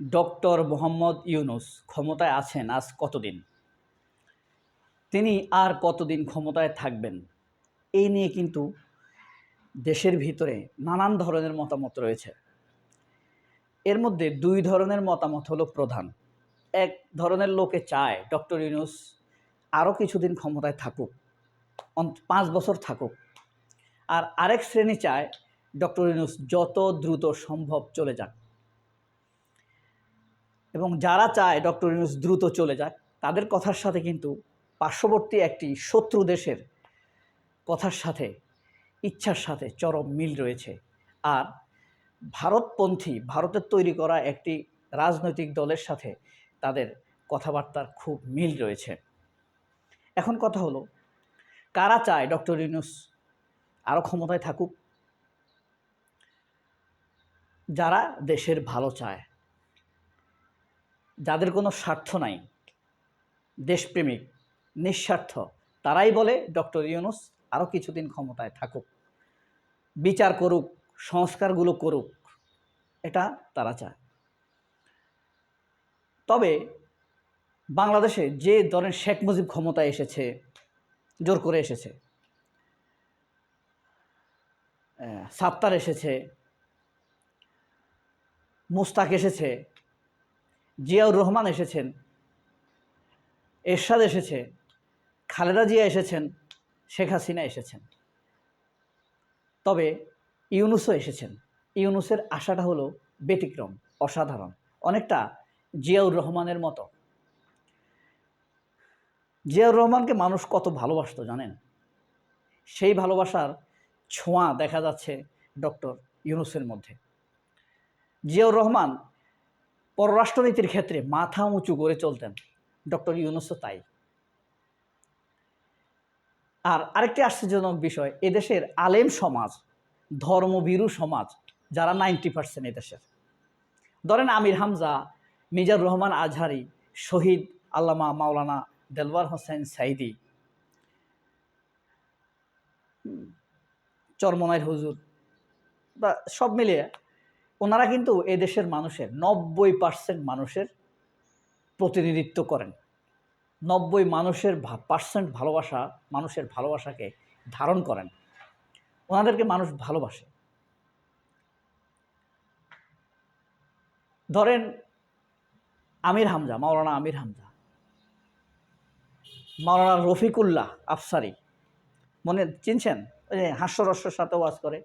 Doctor Mohammad Yunus ক্ষমতায় আছেন আজ কতদিন? তিনি আর কতদিন ক্ষমতায় থাকবেন? এই নিয়ে কিন্তু দেশের ভিতরে নানান ধরনের মতামত রয়েছে। এর মধ্যে দুই ধরনের মতামত হলো প্রধান। এক ধরনের লোকে চায় ডক্টর ইউনুস আরও কিছুদিন ক্ষমতায় থাকুক পাঁচ বছর থাকুক। আর আরেক শ্রেণি চায় ডক্টর ইউনুস যত দ্রুত সম্ভব চলে যাক। এবং যারা চায় ডক্টর ইউনুস দ্রুত চলে যাক, তাদের কথার সাথে কিন্তু পার্শ্ববর্তী একটি শত্রু দেশের কথার সাথে, ইচ্ছার সাথে চরম মিল রয়েছে। আর ভারতপন্থী, ভারতের তৈরি করা একটি রাজনৈতিক দলের সাথে তাদের কথাবার্তার খুব মিল রয়েছে। এখন কথা হলো, কারা চায় ডক্টর ইউনুস আরও ক্ষমতায় থাকুক? যারা দেশের ভালো চায়। যাদের কোনো স্বার্থ নাই, দেশপ্রেমিক, নিঃস্বার্থ, তারাই বলে ডক্টর ইউনুস আরও কিছুদিন ক্ষমতায় থাকুক। বিচার করুক, সংস্কারগুলো করুক, এটা তারা চায়। তবে বাংলাদেশে যে ধরনের শেখ মুজিব ক্ষমতায় এসেছে, জোর করে এসেছে সাত্তার এসেছে, মুস্তাক এসেছে জিয়াউর রহমান এসেছেন। এরশাদ এসেছে। খালেদা জিয়া এসেছেন। শেখ হাসিনা এসেছেন। তবে ইউনুসও এসেছেন। ইউনুসের আশাটা হলো ব্যতিক্রম, অসাধারণ, অনেকটা জিয়াউর রহমানের মতো। জিয়াউর রহমানকে মানুষ কত ভালোবাসত জানেন? সেই ভালোবাসার ছোঁয়া দেখা যাচ্ছে ডক্টর ইউনুসের মধ্যে। জিয়াউর রহমান পররাষ্ট্রনীতির ক্ষেত্রে মাথা উঁচু করে চলতেন ডক্টর ইউনুসও তাই। আর আরেকটি আশ্চর্যজনক বিষয়, এদেশের আলেম সমাজ, ধর্মভীরু সমাজ, যারা নাইনটি পার্সেন্ট এদেশের। ধরেন আমির হামজা মিজার রহমান আজহারি, শহীদ আল্লামা মাওলানা দেলওয়ার হোসেন সাইদি চরমনাইর হুজুর, বা সব মিলিয়ে ওনারা কিন্তু এদেশের মানুষের, নব্বই পার্সেন্ট মানুষের প্রতিনিধিত্ব করেন। নব্বই মানুষের পার্সেন্ট ভালোবাসা, মানুষের ভালোবাসাকে ধারণ করেন। ওনাদেরকে মানুষ ভালোবাসে। ধরেন আমির হামজা, মাওলানা আমির হামজা, মাওলানা রফিকুল্লাহ আফসারি, মনে, চিনছেন? ওই যে হাস্যরস্যের সাথে ওয়াজ করে।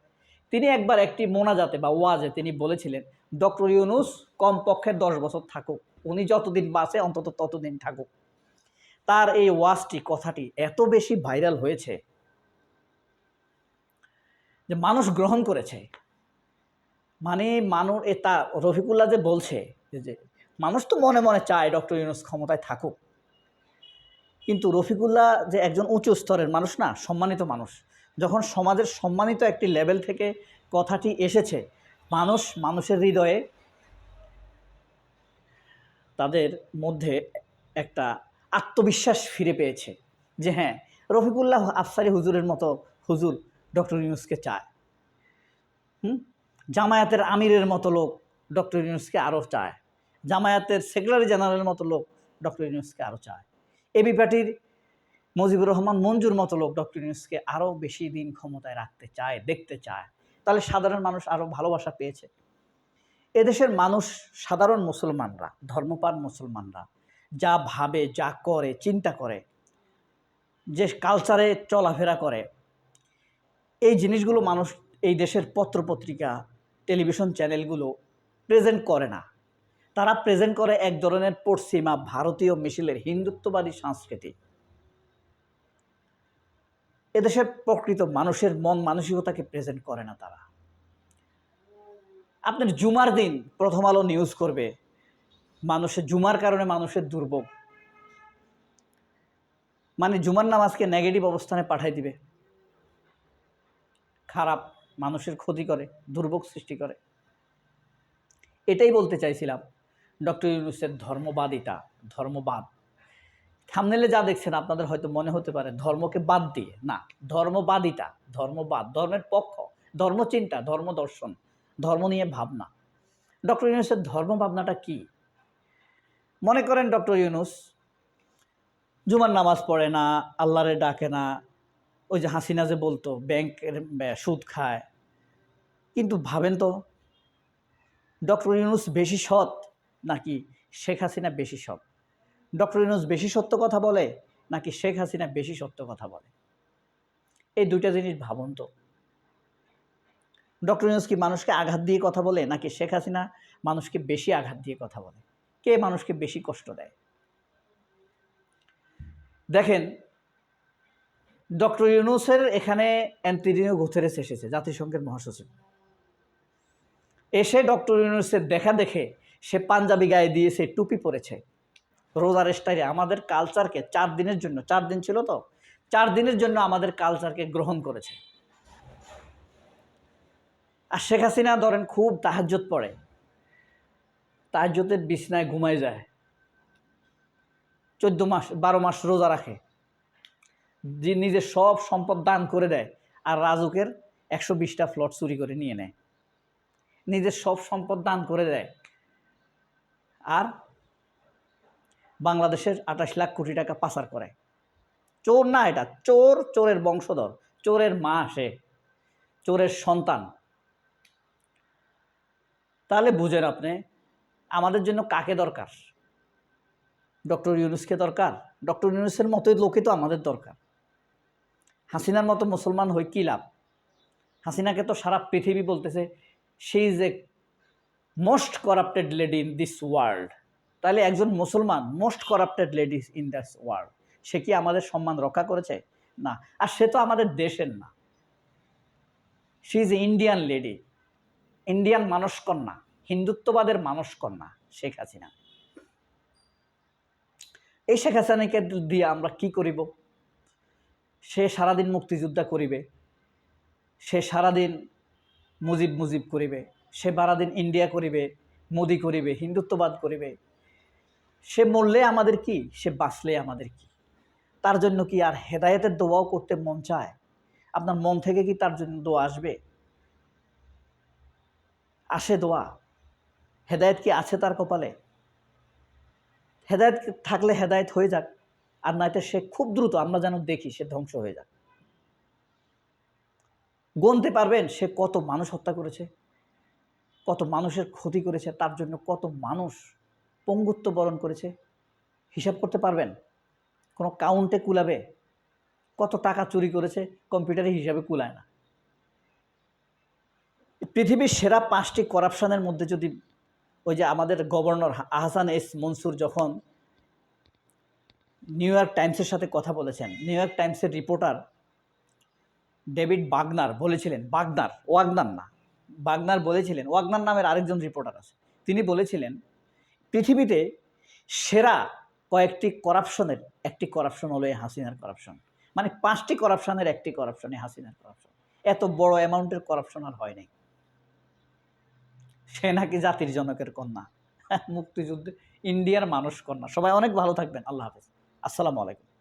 তিনি একবার একটি মোনাজাতে বা ওয়াজে তিনি বলেছিলেন, ডক্টর ইউনুস কমপক্ষে দশ বছর থাকুক, উনি যতদিন বাঁচে, অন্তত ততদিন থাকুক। তার এই ওয়াজটি, কথাটি এত বেশি ভাইরাল হয়েছে যে মানুষ গ্রহণ করেছে। মানে মানুষ, এ তা রফিকুল্লাহ যে বলছে যে- যে মানুষ তো মনে মনে চায় ডক্টর ইউনুস ক্ষমতায় থাকুক। কিন্তু রফিকুল্লাহ যে একজন উঁচু স্তরের মানুষ না, সম্মানিত মানুষ যখন সমাজের সম্মানিত একটি লেভেল থেকে কথাটি এসেছে, মানুষ মানুষের হৃদয়ে তাদের মধ্যে একটা আত্মবিশ্বাস ফিরে পেয়েছে যে হ্যাঁ রফিকুল্লাহ আফসারি হুজুরের মতো হুজুর ডক্টর ইউনুসকে চায়। হুম? জামায়াতের আমিরের মতো লোক ডক্টর ইউনুসকে আরও চায়। জামায়াতের সেক্রেটারি জেনারেলের মতো লোক ডক্টর ইউনুসকে আরও চায়। এবি পার্টির মুজিবুর রহমান মঞ্জুর মতো লোক ডক্টর ইউনুসকে আরও বেশি দিন ক্ষমতায় রাখতে চায়, দেখতে চায়। তাহলে সাধারণ মানুষ আরও ভালোবাসা পেয়েছে। এদেশের মানুষ, সাধারণ মুসলমানরা ধর্মপান মুসলমানরা যা ভাবে, যা করে, চিন্তা করে, যে কালচারে চলাফেরা করে, এই জিনিসগুলো মানুষ এই দেশের পত্রপত্রিকা টেলিভিশন চ্যানেলগুলো প্রেজেন্ট করে না। তারা প্রেজেন্ট করে এক ধরনের পশ্চিমা ভারতীয় মিছিলের হিন্দুত্ববাদী সংস্কৃতি। এদেশের প্রকৃত মানুষের মন মানসিকতাকে প্রেজেন্ট করে না তারা। আপনার জুমার দিন প্রথম আলো নিউজ করবে, মানুষের জুমার কারণে মানুষের দুর্ভোগ। মানে জুমার নামাজকে নেগেটিভ অবস্থানে পাঠাই দিবে। খারাপ মানুষের ক্ষতি করে, দুর্ভোগ সৃষ্টি করে। এটাই বলতে চাইছিলাম, ডক্টর ইউনুসের ধর্মবাদিতা, ধর্মবাদ। থামনেলে যা দেখছেন, আপনাদের হয়তো মনে হতে পারে, ধর্মকে বাদ দিয়ে। না, ধর্মবাদিতা, ধর্মবাদ, ধর্মের পক্ষ, ধর্মচিন্তা ধর্ম দর্শন ধর্ম নিয়ে ভাবনা। ডক্টর ইউনুসের ধর্ম ভাবনাটা কি? মনে করেন ডক্টর ইউনুস, জুমার নামাজ পড়ে না, আল্লাহরে ডাকে না, ওই যে হাসিনা যে বলতো, ব্যাংকের সুদ খায়। কিন্তু ভাবেন তো, ডক্টর ইউনুস বেশি সৎ নাকি শেখ হাসিনা বেশি সৎ? ডক্টর ইউনুস বেশি সত্য কথা বলে নাকি শেখ হাসিনা বেশি সত্য কথা বলে? এই দুইটা জিনিস ভাবুন তো। ডক্টর ইউনুস কি মানুষকে আঘাত দিয়ে কথা বলে নাকি শেখ হাসিনা মানুষকে বেশি আঘাত দিয়ে কথা বলে? কে মানুষকে বেশি কষ্ট দেয়? দেখেন, ডক্টর ইউনুসের এখানে অ্যান্টিনিও গুথেরেস এসেছে, জাতিসংঘের মহাসচিব। এসে ডক্টর ইউনুসের দেখা দেখে সে পাঞ্জাবি গায়ে দিয়েছে টুপি পরেছে। রোজার স্টাইলে আমাদের কালচারকে চার দিনের জন্য, চার দিন ছিল তো? চার দিনের জন্য আমাদের কালচারকে গ্রহণ করেছে। আর শেখ হাসিনা ধরেন খুব তাহাজ্জত পড়ে। তাহাজ্জতের বিছনায় ঘুমায় যায়। চোদ্দ মাস, বারো মাস রোজা রাখে। যে নিজের সব সম্পদ দান করে দেয় আর রাজুকের একশো বিশটা ফ্লট চুরি করে নিয়ে নেয়। নিজের সব সম্পদ দান করে দেয়। আর বাংলাদেশের আঠাশ লাখ কোটি টাকা পাচার করে। চোর না এটা, চোর চোরের বংশধর, চোরের মা সে, চোরের সন্তান। তাহলে বুঝেন আপনি, আমাদের জন্য কাকে দরকার? ডক্টর ইউনুসকে দরকার? ডক্টর ইউনুসের মতোই লোকে তো আমাদের দরকার। হাসিনার মতো মুসলমান হই কী লাভ? হাসিনাকে তো সারা পৃথিবী বলতেছে she is most corrupted lady in this world তাহলে একজন মুসলমান most corrupted lady in this world সে কি আমাদের সম্মান রক্ষা করেছে? না। আর সে তো আমাদের দেশের না। She is Indian lady Indian মানুষ কন্যা হিন্দুত্ববাদের মানুষ কন্যা শেখ হাসিনা। এই শেখ হাসিনাকে দিয়ে আমরা কি করিব? সে সারাদিন মুক্তিযোদ্ধা করিবে। সে সারাদিন মুজিব মুজিব করিবে। সে বারাদিন ইন্ডিয়া করিবে, মোদি করিবে, হিন্দুত্ববাদ করিবে। সে মরলে আমাদের কি? সে বাঁচলে আমাদের কি? তার জন্য কি আর হেদায়েতের দোয়াও করতে মন চায়? আপনার মন থেকে কি তার জন্য দোয়া আসবে? আসে দোয়া। হেদায়েত কি আছে তার কপালে? হেদায়েত থাকলে হেদায়েত হয়ে যাক, আর নয়তো সে খুব দ্রুত, আমরা যেন দেখি সে ধ্বংস হয়ে যাক। গনতে পারবেন সে কত মানুষ হত্যা করেছে, কত মানুষের ক্ষতি করেছে, তার জন্য কত মানুষ পঙ্গুত্ব বরণ করেছে। হিসাব করতে পারবেন? কোনো কাউন্টে কুলাবে? কত টাকা চুরি করেছে? কম্পিউটারে হিসাবে কুলায় না। পৃথিবীর সেরা পাঁচটি করাপশনের মধ্যে যদি ওই যে আমাদের গভর্নর আহসান এস মনসুর যখন নিউ ইয়র্ক টাইমসের সাথে কথা বলেছেন, নিউ ইয়র্ক টাইমসের রিপোর্টার ডেভিড বাগনার বলেছিলেন, বাগনার, ওয়াগনার না, বাগনার বলেছিলেন, ওয়াগনার নামের আরেকজন রিপোর্টার আছে। তিনি বলেছিলেন পৃথিবীতে সেরা কয়েকটি করাপশনের একটি করাপশন হলো এই হাসিনার করাপশন। মানে পাঁচটি করাপশনের একটি করাপশন এই হাসিনার করাপশন। এত বড় অ্যামাউন্টের করাপশন আর হয় নাই। সে নাকি জাতির জনকের কন্যা। মুক্তিযুদ্ধে ইন্ডিয়ার মানুষ কন্যা। সবাই অনেক ভালো থাকবেন। আল্লাহ হাফেজ। আসসালামু আলাইকুম।